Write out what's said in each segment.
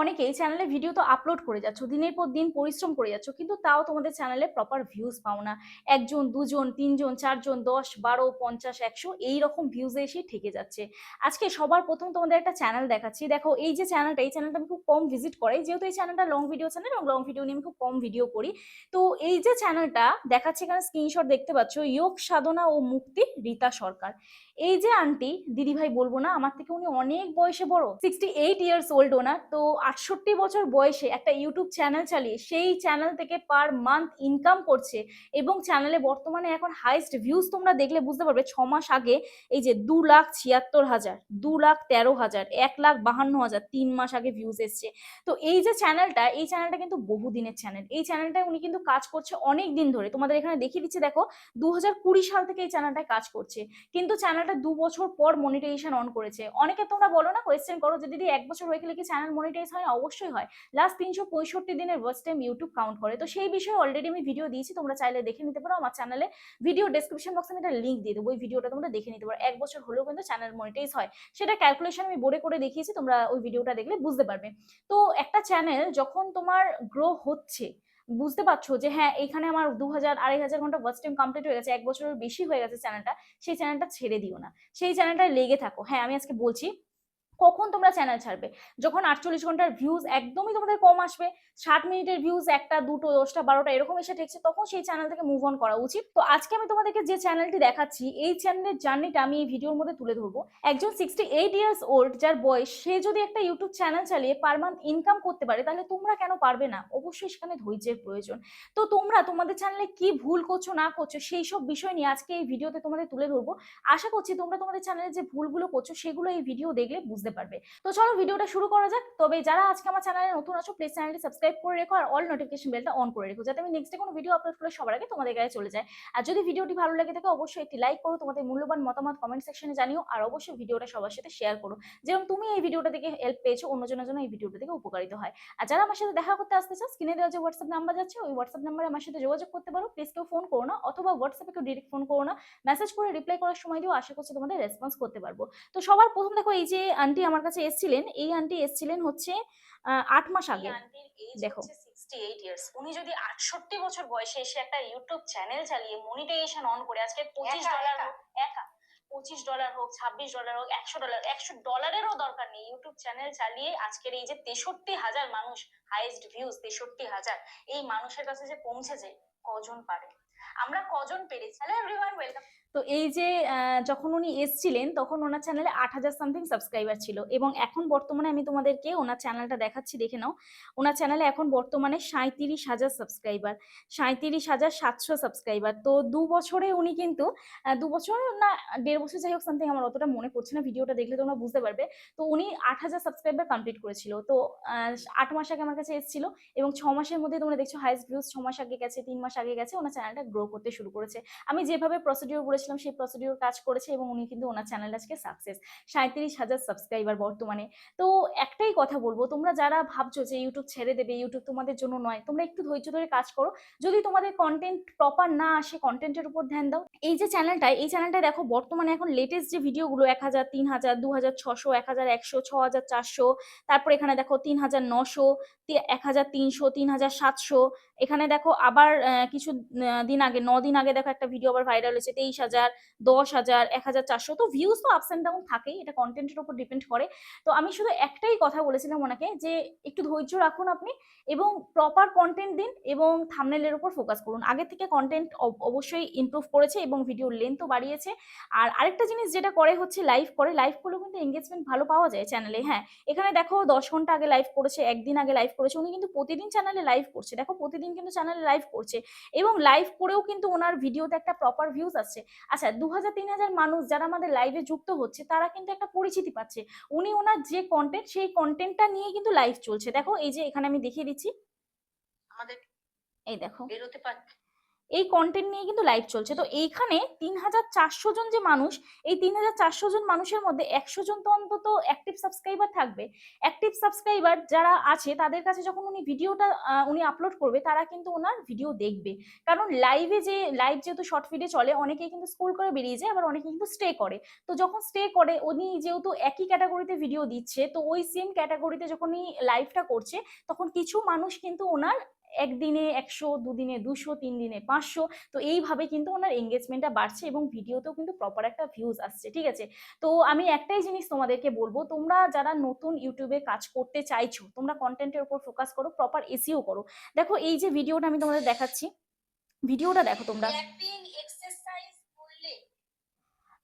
অনেকেই চ্যানেলে ভিডিও তো আপলোড করে যাচ্ছ, দিনের পর দিন পরিশ্রম করে যাচ্ছ, কিন্তু তাও তোমাদের চ্যানেলে প্রপার ভিউজ পাও না। একজন, দুজন, তিনজন, চারজন, দশ, বারো, পঞ্চাশ, একশো এই রকম ভিউজে এসে ঠেকে যাচ্ছে। আজকে সবার প্রথম তোমাদের একটা চ্যানেল দেখাচ্ছি। দেখো, এই যে চ্যানেলটা এই চ্যানেলটা আমি খুব কম ভিজিট করাই, যেহেতু এই চ্যানেলটা লং ভিডিও চ্যানেল এবং লং ভিডিও নিয়ে আমি খুব কম ভিডিও করি। তো এই যে চ্যানেলটা দেখাচ্ছে এখানে স্ক্রিনশট দেখতে পাচ্ছ যোগ সাধনা ও মুক্তি রীতা সরকার। এই যে আন্টি দিদিভাই বলব না, আমার থেকে উনি অনেক বয়সে বড় সিক্সটি এইট ইয়ার্স ওল্ড ওনার। তো আটষট্টি বছর বয়সে একটা ইউটিউব চ্যানেল চালিয়ে সেই চ্যানেল থেকে পার মান্থ ইনকাম করছে এবং চ্যানেলে বর্তমানে এখন হাইস্ট ভিউজ তোমরা দেখলে বুঝতে পারবে ছ মাস আগে এই যে দু লাখ ছিয়াত্তর হাজার, দু লাখ তেরো হাজার, এক লাখ বাহান্ন হাজার তিন মাস আগে ভিউজ এসছে। তো এই যে চ্যানেলটা, এই চ্যানেলটা কিন্তু বহুদিনের চ্যানেল। এই চ্যানেলটায় উনি কিন্তু কাজ করছে অনেক দিন ধরে। তোমাদের এখানে দেখিয়ে দিচ্ছে, দেখো দু হাজার কুড়ি সাল থেকে এই চ্যানেলটায় কাজ করছে। কিন্তু চ্যানেলটা দু বছর পর মনিটাইজেশন অন করেছে। অনেকে তোমরা বলো না কোয়েশ্চেন করো যে, দিদি, এক বছর হয়ে গেলে কি চ্যানেল মনিটাইজ হয়? না? অবশ্যই হয়। লাস্ট তিনশো পঁয়ষট্টি দিনের ওয়াচ টাইম ইউটিউব কাউন্ট করে। তো সেই বিষয়ে অলরেডি আমি ভিডিও দিয়েছি, তোমরা চাইলে দেখে নিতে পারো। আমার চ্যানেলে ভিডিও ডেসক্রিপশন বক্সে আমি একটা লিঙ্ক দিয়ে দেবো, ওই ভিডিওটা তোমরা দেখে নিতে পারো। এক বছর হলেও কিন্তু চ্যানেল মনিটাইজ হয়। সেটা ক্যালকুলেশন আমি বোর্ডে করে দেখিয়েছি, তোমরা ওই ভিডিওটা দেখলে বুঝতে পারবে। তো একটা চ্যানেল যখন তোমার গ্রো হচ্ছে, বুঝতে পারছ যে হ্যাঁ এখানে আমার দু হাজার আড়াই হাজার ঘণ্টা ওয়াচ টাইম কমপ্লিট হয়ে গেছে, এক বছরের বেশি হয়ে গেছে চ্যানেলটা সেই চ্যানেলটা ছেড়ে দিও না। সেই চ্যানেলটায় লেগে থাকো। হ্যাঁ আমি আজকে বলছি কখন তোমরা চ্যানেল ছাড়বে? যখন আটচল্লিশ ঘণ্টার ভিউজ একদমই তোমাদের কম আসবে, ষাট মিনিটের ভিউজ একটা, দুটো, দশটা, বারোটা এরকম এসে ঠেকছে, তখন সেই চ্যানেল থেকে মুভ অন করা উচিত। তো আজকে আমি তোমাদেরকে যে চ্যানেলটি দেখাচ্ছি, এই চ্যানেলের জার্নিটা আমি এই ভিডিওর মধ্যে তুলে ধরবো। একজন সিক্সটি এইট ইয়ার্স ওল্ড যার বয়স, সে যদি একটা ইউটিউব চ্যানেল চালিয়ে পার মান্থ ইনকাম করতে পারে, তাহলে তোমরা কেন পারবে না? অবশ্যই সেখানে ধৈর্যের প্রয়োজন। তো তোমরা তোমাদের চ্যানেলে কি ভুল করছ, না করছ, সেই সব বিষয় নিয়ে আজকে এই ভিডিওতে তোমাদের তুলে ধরবো। আশা করছি তোমরা তোমাদের চ্যানেলে যে ভুলগুলো করছ, সেগুলো এই ভিডিও দেখলে বুঝতে পারবে। তো চলো ভিডিওটা শুরু করা যাক। তবে যারা আজকে আমার চ্যানেলে নতুন আছো প্লিজ চ্যানেলটি সাবস্ক্রাইব করে রেখো আর অল নোটিফিকেশন বেলটা অন করে রেখো, যাতে আমি নেক্সটে কোনো ভিডিও আপলোড করলে সবার আগে তোমাদের কাছে চলে যায়। আর যদি ভিডিওটি ভালো লাগে থাকে, অবশ্যই একটি লাইক করো, তোমাদের মূল্যবান মতামত কমেন্ট সেকশনে জানিও আর অবশ্যই ভিডিওটা সবার সাথে শেয়ার করো। যেরকম তুমি এই ভিডিওটা থেকে হেল্প পেয়েছ, অন্যজনের জন্য এই ভিডিওটা থেকে উপকারিত হয়। আর যারা আমার সাথে দেখা করতে আসতে চাও স্ক্রিনে দেওয়া যে হোয়াটসঅ্যাপ নাম্বার যাচ্ছে, ওই হোয়াটসঅ্যাপ নাম্বারে আমার সাথে যোগাযোগ করতে পারো। প্লিজ কেউ ফোন করো না অথবা হোয়াটসঅ্যাপে কেউ ডিরেক্ট ফোন করো না। মেসেজ করে রিপ্লাই করার সময় দিও আশা করছি তোমাদের রেসপন্স করতে পারব। তো সবার প্রথম দেখো, এই যে আন্টি আমার কাছে এসেছিলেন এই আন্টি এসেছিলেন হচ্ছে আট মাস আগে। দেখো। উনি যদি আটষট্টি বছর বয়সে এসে একটা ইউটিউব চ্যানেল চালিয়ে মনিটাইজেশন অন করে আজকে পঁচিশ ডলার হোক একা। পঁচিশ ডলার হোক ছাব্বিশ ডলার হোক একশো ডলার একশো ডলারেরও দরকার নেই ইউটিউব চ্যানেল চালিয়ে আজকের এই যে তেষট্টি হাজার মানুষ হাইয়েস্ট ভিউজ তেষট্টি হাজার এই মানুষের কাছে যে পৌঁছেছে কজন পারে? আমরা কজন পেরেছি? হ্যালো এভরিওয়ান ওয়েলকাম তো এই যে যখন উনি এসছিলেন, তখন ওনার চ্যানেলে আট হাজার সামথিং সাবস্ক্রাইবার ছিল। এবং এখন বর্তমানে আমি তোমাদেরকে ওনার চ্যানেলটা দেখাচ্ছি, দেখে নাও। ওনার চ্যানেলে এখন বর্তমানে সাঁত্রিশ হাজার সাবস্ক্রাইবার সাঁত্রিশ হাজার সাতশো সাবস্ক্রাইবার তো দু বছরে উনি কিন্তু দু বছর না, দেড় বছর যাই হোক সামথিং আমার অতটা মনে পড়ছে না ভিডিওটা দেখলে তোমরা বুঝতে পারবে। তো উনি আট হাজার সাবস্ক্রাইবার কমপ্লিট করেছিল। তো আট মাস আগে আমার কাছে এসেছিল এবং ছ মাসের মধ্যে তোমরা দেখছ হাইস্ট ভিউজ ছ মাস আগে গেছে, তিন মাস আগে গেছে, ওনার চ্যানেলটা গ্রো করতে শুরু করেছে। আমি যেভাবে প্রসিডিওর বলেছিলাম, সেই প্রসিডিওর কাজ করেছে এবং উনি কিন্তু ওনার চ্যানেল আজকে সাকসেস সাঁত্রিশ হাজার সাবস্ক্রাইবার বর্তমানে। তো একটাই কথা বলব, তোমরা যারা ভাবছ যে ইউটিউব ছেড়ে দেবে ইউটিউব তোমাদের জন্য নয়, তোমরা একটু ধৈর্য ধরে কাজ করো। যদি তোমাদের কন্টেন্ট প্রপার না আসে কন্টেন্টের উপর ধ্যান দাও। এই যে চ্যানেলটা এই চ্যানেলটা দেখো, বর্তমানে এখন লেটেস্ট যে ভিডিওগুলো এক হাজার, তিন হাজার, দু হাজার, ছশো, এক হাজার, একশো, ছ হাজার, চারশো, তারপর এখানে দেখো তিন হাজার, নশো এক হাজার, তিনশো, তিন হাজার, সাতশো, এখানে দেখো আবার কিছু দিন আগে, ন দিন আগে দেখো একটা ভিডিও আবার ভাইরাল হয়েছে, তেইশ হাজার, দশ হাজার, এক হাজার চারশো। তো ভিউজ তো আপস অ্যান্ড ডাউন থাকেই, এটা কন্টেন্টের উপর ডিপেন্ড করে। তো আমি শুধু একটাই কথা বলেছিলাম ওনাকে যে, একটু ধৈর্য রাখুন আপনি এবং প্রপার কন্টেন্ট দিন এবং থামনেলের উপর ফোকাস করুন। আগে থেকে কন্টেন্ট অবশ্যই ইমপ্রুভ করেছে এবং ভিডিওর লেন্থও বাড়িয়েছে। আর আরেকটা জিনিস যেটা করে হচ্ছে লাইভ করে লাইভ করলেও কিন্তু এঙ্গেজমেন্ট ভালো পাওয়া যায় চ্যানেলে হ্যাঁ। এখানে দেখো দশ ঘণ্টা আগে লাইভ করেছে, একদিন আগে লাইভ করেছে, উনি কিন্তু প্রতিদিন চ্যানেলে লাইভ করছে। দেখো প্রতিদিন কিন্তু চ্যানেলে লাইভ করছে এবং লাইভ করেও কিন্তু ওনার ভিডিওতে একটা প্রপার ভিউজ আছে আচ্ছা দু হাজার তিন হাজার মানুষ যারা আমাদের লাইভে যুক্ত হচ্ছে তারা কিন্তু একটা পরিচিতি পাচ্ছে। উনি ওনার যে কন্টেন্ট সেই কন্টেন্টটা নিয়ে কিন্তু লাইভ চলছে। দেখো এই যে এখানে আমি দেখিয়ে দিচ্ছি। আমাদের এই দেখো। বেরোতে পারছি। এই কন্টেন্ট নিয়ে কিন্তু লাইভ চলছে। তো এইখানে তিন হাজার চারশো জন যে মানুষ, এই তিন হাজার চারশো জন মানুষের মধ্যে একশো জন তো অন্তত অ্যাক্টিভ সাবস্ক্রাইবার থাকবে। অ্যাক্টিভ সাবস্ক্রাইবার যারা আছে, তাদের কাছে যখন উনি ভিডিওটা উনি আপলোড করবে, তারা কিন্তু ওনার ভিডিও দেখবে। কারণ লাইভে যে লাইভ যেহেতু শর্ট ভিডিও চলে, অনেকেই কিন্তু স্কুল করে বেরিয়ে যায়, আবার অনেকে কিন্তু স্টে করে। তো যখন স্টে করে, উনি যেহেতু একই ক্যাটাগরিতে ভিডিও দিচ্ছে, তো ওই সেম ক্যাটাগরিতে যখন উনি লাইভটা করছে, তখন কিছু মানুষ কিন্তু ওনার একদিনে একশো দুদিনে দুশো তিন দিনে পাঁচশো। তো এইভাবে কিন্তু ওনার এঙ্গেজমেন্টটা বাড়ছে এবং ভিডিওতেও কিন্তু প্রপার একটা ভিউজ আসছে ঠিক আছে? তো আমি একটাই জিনিস তোমাদেরকে বলব তোমরা যারা নতুন ইউটিউবে কাজ করতে চাইছো তোমরা কন্টেন্টের উপর ফোকাস করো প্রপার এসিও করো। দেখো এই যে ভিডিওটা আমি তোমাদের দেখাচ্ছি ভিডিওটা দেখো তোমরা।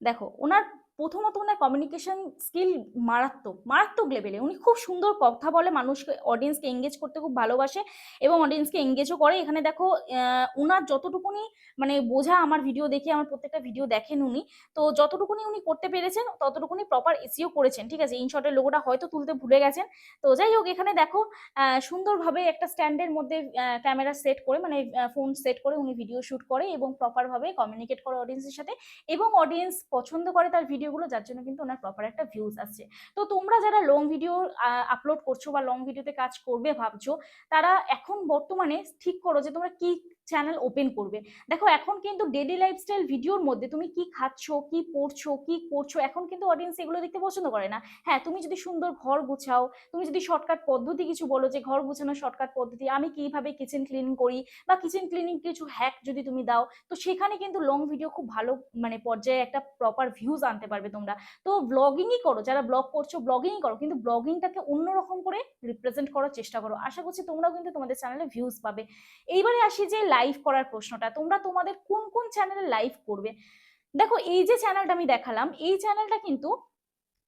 দেখো ওনার প্রথমত ওনার কমিউনিকেশন স্কিল মারাত্মক মারাত্মক লেভেলে উনি খুব সুন্দর কথা বলে মানুষকে অডিয়েন্সকে এঙ্গেজ করতে খুব ভালোবাসে এবং অডিয়েন্সকে এঙ্গেজও করে। এখানে দেখো ওনার যতটুকুনি মানে বোঝা আমার ভিডিও দেখে, আমার প্রত্যেকটা ভিডিও দেখেন উনি, তো যতটুকুনি উনি করতে পেরেছেন, ততটুকুনি প্রপার এসিও করেছেন, ঠিক আছে? ইনশর্টের লোগোটা হয়তো তুলতে ভুলে গেছেন। তো যাই হোক, এখানে দেখো সুন্দরভাবে একটা স্ট্যান্ডের মধ্যে ক্যামেরা সেট করে মানে ফোন সেট করে উনি ভিডিও শ্যুট করে এবং প্রপারভাবে কমিউনিকেট করে অডিয়েন্সের সাথে এবং অডিয়েন্স পছন্দ করে তার ভিডিওগুলো যার জন্য কিন্তু ওনার প্রপার একটা ভিউজ আসছে। তো তোমরা যারা লং ভিডিও আপলোড করছ বা লং ভিডিওতে কাজ করবে, ভাবছ, তারা এখন বর্তমানে ঠিক করো যে তোমরা কি চ্যানেল ওপেন করবে। দেখো, এখন কিন্তু ডেলি লাইফস্টাইল ভিডিওর মধ্যে তুমি কি খাচ্ছ, কি পড়ছো, কি করছ, এখন কিন্তু অডিয়েন্স এগুলো দেখতে পছন্দ করে না। হ্যাঁ তুমি যদি সুন্দর ঘর গুছাও, তুমি যদি শর্টকাট পদ্ধতি কিছু বলো যে, ঘর গুছানোর শর্টকাট পদ্ধতি, আমি কীভাবে কিচেন ক্লিনিং করি বা কিচেন ক্লিনিং কিছু হ্যাক যদি তুমি দাও, তো সেখানে কিন্তু লং ভিডিও খুব ভালো মানে পর্যায়ে একটা প্রপার ভিউজ আনতে পারবে তোমরা। তো ব্লগিংই করো, যারা ব্লগ করছ ব্লগিংই করো, কিন্তু ব্লগিংটাকে অন্যরকম করে রিপ্রেজেন্ট করার চেষ্টা করো। আশা করছি তোমরাও কিন্তু তোমাদের চ্যানেলে ভিউজ পাবে। এইবারে আসি যে লাইভ করার প্রশ্নটা, তোমরা তোমাদের কোন কোন চ্যানেলে লাইভ করবে? দেখো, এই যে চ্যানেলটা আমি দেখালাম, এই চ্যানেলটা কিন্তু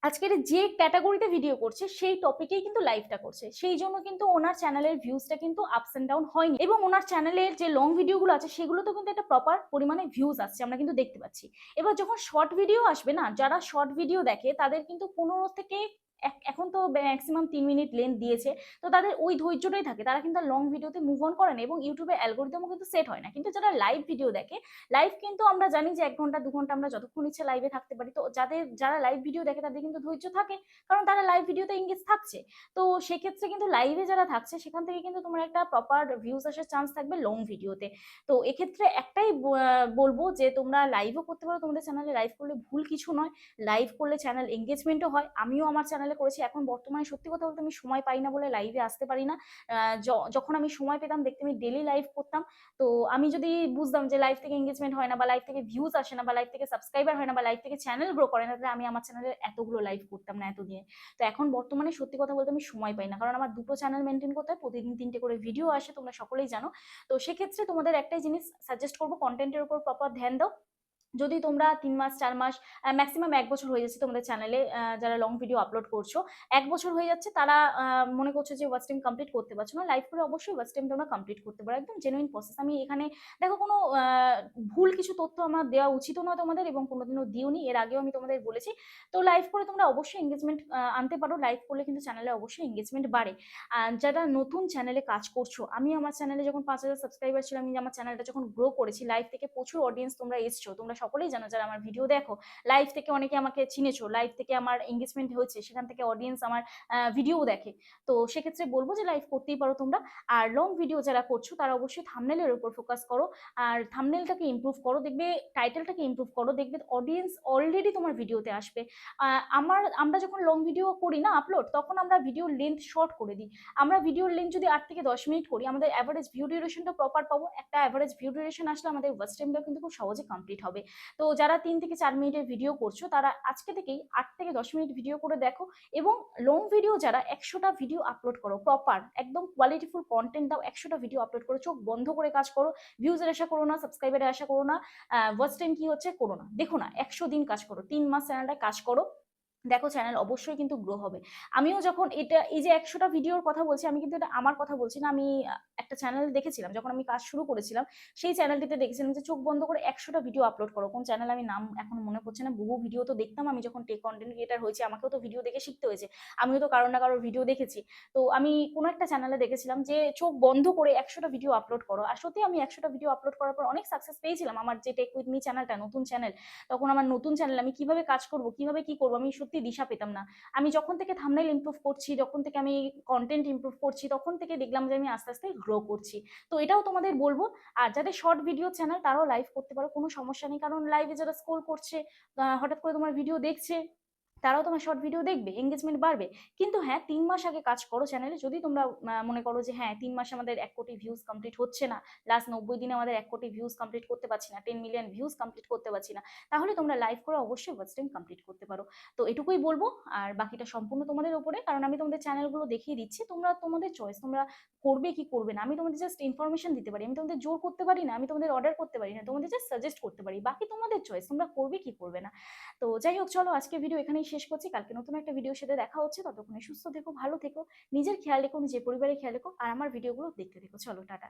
আজকের যে ক্যাটাগরিতে ভিডিও করছে, সেই টপিকেই কিন্তু লাইভটা করছে। সেই জন্য কিন্তু ওনার চ্যানেলের ভিউজটা কিন্তু আপস এন্ড ডাউন হয়নি। এবং ওনার চ্যানেলের যে লং ভিডিওগুলো আছে, সেগুলোতেও কিন্তু একটা প্রপার পরিমাণে ভিউজ আসছে, আমরা কিন্তু দেখতে পাচ্ছি। এবার যখন শর্ট ভিডিও আসবে না, যারা শর্ট ভিডিও দেখে, তাদের কিন্তু পনেরো থেকে এখন তো ম্যাক্সিমাম তিন মিনিট লেন্থ দিয়েছে। তো তাদের ওই ধৈর্যটাই থাকে। তারা কিন্তু লং ভিডিওতে মুভ অন করে না এবং ইউটিউবে অ্যালগোরিদমও কিন্তু সেট হয় না। কিন্তু যারা লাইভ ভিডিও দেখে লাইভ কিন্তু আমরা জানি যে এক ঘণ্টা, দু ঘণ্টা আমরা যতক্ষণ ইচ্ছে লাইভে থাকতে পারি। তো যাদের, যারা লাইভ ভিডিও দেখে তাদের কিন্তু ধৈর্য থাকে। কারণ তারা লাইভ ভিডিওতে এঙ্গেজ থাকছে। তো সেক্ষেত্রে কিন্তু লাইভে যারা থাকছে, সেখান থেকে কিন্তু তোমার একটা প্রপার ভিউজ আসার চান্স থাকবে লং ভিডিওতে তো। এক্ষেত্রে একটাই বলব যে তোমরা লাইভও করতে পারো। তোমাদের চ্যানেলে লাইভ করলে ভুল কিছু নয়। লাইভ করলে চ্যানেল এঙ্গেজমেন্টও হয়। আমিও আমার চ্যানেলে করেছি। এখন বর্তমানে সত্যি কথা বলতে আমি সময় পাই না বলে লাইভে আসতে পারি না। যখন আমি সময় পেতাম দেখতে আমি ডেলি লাইভ করতাম। তো আমি যদি বুঝতাম যে লাইভ থেকে এঙ্গেজমেন্ট হয় না বা লাইভ থেকে ভিউজ আসে না বা লাইভ থেকে সাবস্ক্রাইবার হয় না বা লাইভ থেকে চ্যানেল গ্রো করে না, তাহলে আমি আমার চ্যানেলে এতগুলো লাইভ করতাম না এতদিনে তো এখন বর্তমানে সত্যি কথা বলতে আমি সময় পাই না। কারণ আমার দুটো চ্যানেল মেনটেন করতে হয়, প্রতিদিন তিনটে করে ভিডিও আসে, তোমরা সকলেই জানো। তো সেক্ষেত্রে তোমাদের একটাই জিনিস সাজেস্ট করব কন্টেন্টের উপর প্রপার ধ্যান দাও। যদি তোমরা তিন মাস, চার মাস ম্যাক্সিমাম এক বছর হয়ে যাচ্ছে তোমাদের চ্যানেলে যারা লং ভিডিও আপলোড করছ, এক বছর হয়ে যাচ্ছে তারা মনে করছ যে ওয়াচ টাইম কমপ্লিট করতে পারছ না লাইভ করে অবশ্যই ওয়াচ টাইম তোমরা কমপ্লিট করতে পারো, একদম জেনুইন প্রসেস আমি এখানে, দেখো কোনো ভুল কিছু তথ্য আমার দেওয়া উচিত নয় তোমাদের এবং কোনোদিনও দিওনি এর আগেও আমি তোমাদের বলেছি। তো লাইভ করে তোমরা অবশ্যই এঙ্গেজমেন্ট আনতে পারো লাইভ করলে কিন্তু চ্যানেলে অবশ্যই এঙ্গেজমেন্ট বাড়ে। যারা নতুন চ্যানেলে কাজ করছ, আমি আমার চ্যানেলে যখন পাঁচ হাজার সাবস্ক্রাইবার ছিল আমি আমার চ্যানেলটা যখন গ্রো করেছি লাইভ থেকে প্রচুর অডিয়েন্স তোমরা এসছো, তোমরা সকলেই জানো যারা আমার ভিডিও দেখো লাইভ থেকে অনেকে আমাকে চিনেছো লাইভ থেকে আমার এঙ্গেজমেন্ট হয়েছে, সেখান থেকে অডিয়েন্স আমার ভিডিও দেখে। তো সেক্ষেত্রে বলব যে লাইভ করতেই পারো তোমরা। আর লং ভিডিও যারা করছ, তারা অবশ্যই থামনেলের উপর ফোকাস করো। আর থামনেলটাকে ইমপ্রুভ করো, দেখবে টাইটেলটাকে ইমপ্রুভ করো, দেখবে অডিয়েন্স অলরেডি তোমার ভিডিওতে আসবে। আমার, আমরা যখন লং ভিডিও করি না আপলোড তখন আমরা ভিডিও লেন্থ শর্ট করে দিই। আমরা ভিডিওর লেন্থ যদি আট থেকে দশ মিনিট করি, আমাদের অ্যাভারেজ ভিউ ডিউরেশনটা প্রপার পাবো। একটা অ্যাভারেজ ভিউ ডিউরেশন আসলে আমাদের ওয়াচ টাইমটাও কিন্তু খুব সহজে কমপ্লিট হবে। তো যারা তিন থেকে চার মিনিটের ভিডিও করছ, তারা আজকে থেকেই আট থেকে দশ মিনিট ভিডিও করে দেখো এবং লং ভিডিও যারা একশোটা ভিডিও আপলোড করো প্রপার একদম কোয়ালিটিফুল কন্টেন্ট দাও, একশোটা ভিডিও আপলোড করো, চোখ বন্ধ করে কাজ করো ভিউজের আশা করো না সাবস্ক্রাইবারের আশা করো না ওয়াচ টাইম কি হচ্ছে? করো না। দেখো না, একশো দিন কাজ করো, তিন মাস চ্যানেলটায় কাজ করো দেখো চ্যানেল অবশ্যই কিন্তু গ্রো হবে। আমিও যখন এটা, এই যে একশোটা ভিডিওর কথা বলছি, আমি কিন্তু এটা আমার কথা বলছি না, আমি একটা চ্যানেল দেখেছিলাম, যখন আমি কাজ শুরু করেছিলাম, সেই চ্যানেলটিতে দেখেছিলাম যে চোখ বন্ধ করে একশোটা ভিডিও আপলোড করো। কোন চ্যানেল আমি নাম এখন মনে পড়ছে না বহু ভিডিও তো দেখতাম আমি যখন টেক কন্টেন্ট ক্রিয়েটার হয়েছি, আমাকেও তো ভিডিও দেখে শিখতে হয়েছে। আমিও তো কারোর না কারোর ভিডিও দেখেছি। তো আমি কোনো একটা চ্যানেলে দেখেছিলাম যে চোখ বন্ধ করে একশোটা ভিডিও আপলোড করো। আর সত্যি আমি একশোটা ভিডিও আপলোড করার পর অনেক সাকসেস পেয়েছিলাম। আমার যে টেক উইথ মি চ্যানেলটা নতুন চ্যানেল তখন আমার নতুন চ্যানেল আমি কীভাবে কাজ করব, কীভাবে কি করব, আমি সত্যি দিশা পেতাম না। আমি যখন থেকে থামনাইল ইমপ্রুভ করছি, যখন থেকে আমি কন্টেন্ট ইমপ্রুভ করছি, তখন থেকে দেখলাম যে আমি আস্তে আস্তে গ্রো করছি। তো এটাও তোমাদের বলব, আর যাদের শর্ট ভিডিও চ্যানেল তারাও লাইভ করতে পারো, কোনো সমস্যা নেই। কারণ লাইভে যারা স্কোল করছে হঠাৎ করে তোমার ভিডিও দেখছে তারাও তোমার শর্ট ভিডিও দেখবে এঙ্গেজমেন্ট বাড়বে। কিন্তু হ্যাঁ তিন মাস আগে কাজ করো চ্যানেলে যদি তোমরা মনে করো যে হ্যাঁ তিন মাসে আমাদের এক কোটি ভিউজ কমপ্লিট হচ্ছে না লাস্ট নব্বই দিনে আমাদের এক কোটি ভিউজ কমপ্লিট করতে পারছি না টেন মিলিয়ন ভিউজ কমপ্লিট করতে পারছি না, তাহলে তোমরা লাইভ করে অবশ্যই ওয়াচ টাইম কমপ্লিট করতে পারো। তো এটুকুই বলব, আর বাকিটা সম্পূর্ণ তোমাদের উপরে কারণ আমি তোমাদের চ্যানেলগুলো দেখিয়ে দিচ্ছি, তোমরা তোমাদের চয়েস তোমরা করবে কি করবে না, আমি তোমাদের জাস্ট ইনফরমেশন দিতে পারি, আমি তোমাদের জোর করতে পারি না, আমি তোমাদের অর্ডার করতে পারি না, তোমাদের জাস্ট সাজেস্ট করতে পারি, বাকি তোমাদের চয়েস তোমরা করবে কি করবে না। তো যাই হোক, চলো আজকে ভিডিও এখানেই শেষ করছি। কালকে নতুন একটা ভিডিওর সাথে দেখা হচ্ছে। ততক্ষণে সুস্থ থেকো, ভালো থেকো, নিজের খেয়াল রেখো, নিজের পরিবারের খেয়াল রেখো, আর আমার ভিডিওগুলো দেখতে থেকো। চলো, টাটা।